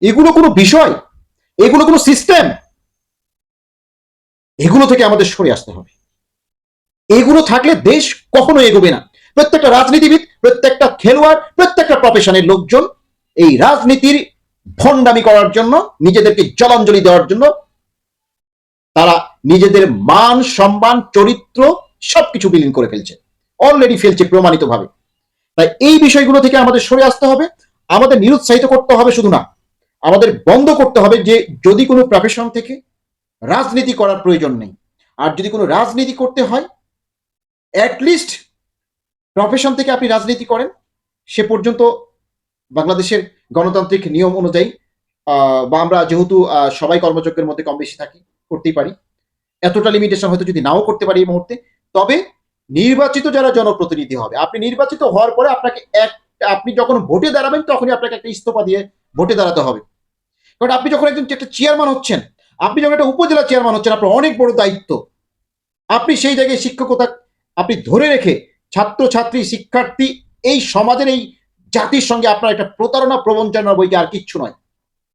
এগুলো কোনো বিষয়, এগুলো কোনো সিস্টেম এগুলো থেকে আমাদের সরে আসতে হবে। এগুলো থাকলে দেশ কখনো এগোবে না। প্রত্যেকটা রাজনীতিবিদ, প্রত্যেকটা খেলোয়াড়, প্রত্যেকটা প্রফেশনের লোকজন এই রাজনীতির ভণ্ডামি করার জন্য, নিজেদেরকে জলাঞ্জলি দেওয়ার জন্য, তারা নিজেদের মান, সম্মান, চরিত্র সবকিছু বিলীন করে ফেলছে। অলরেডি ফেলছে প্রমাণিতভাবে। তাই এই বিষয়গুলো থেকে আমাদের সরে আসতে হবে। আমাদের নিরুৎসাহিত করতে হবে শুধু না। আমাদের বন্ধ করতে হবে যে যদি কোনো প্রফেশন থেকে রাজনীতি করার প্রয়োজন নেই। আর যদি কোনো রাজনীতি করতে হয় অ্যাটলিস্ট প্রফেশন থেকে আপনি রাজনীতি করেন। সে পর্যন্ত বাংলাদেশের গণতান্ত্রিক নিয়ম অনুযায়ী বা আমরা যেহেতু সবাই কর্মযজ্ঞের মধ্যে কম বেশি থাকি, করতেই পারি। এতটা লিমিটেশন হয়তো যদি নাও করতে পারি এই মুহূর্তে। তবে নির্বাচিত যারা জনপ্রতিনিধি হবে, আপনি নির্বাচিত হওয়ার পরে আপনাকে এক, আপনি যখন ভোটে দাঁড়াবেন, তখনই আপনাকে একটা ইস্তফা দিয়ে ভোটে দাঁড়াতে হবে। কারণ আপনি যখন একজন একটা চেয়ারম্যান হচ্ছেন, আপনি যখন একটা উপজেলা চেয়ারম্যান হচ্ছেন, আপনার অনেক বড় দায়িত্ব। আপনি সেই জায়গায় শিক্ষকতা আপনি ধরে রেখে ছাত্র ছাত্রী শিক্ষার্থী, এই সমাজের এই জাতির সঙ্গে আপনার একটা প্রতারণা প্রবঞ্চনার বইকে আর কিচ্ছু নয়।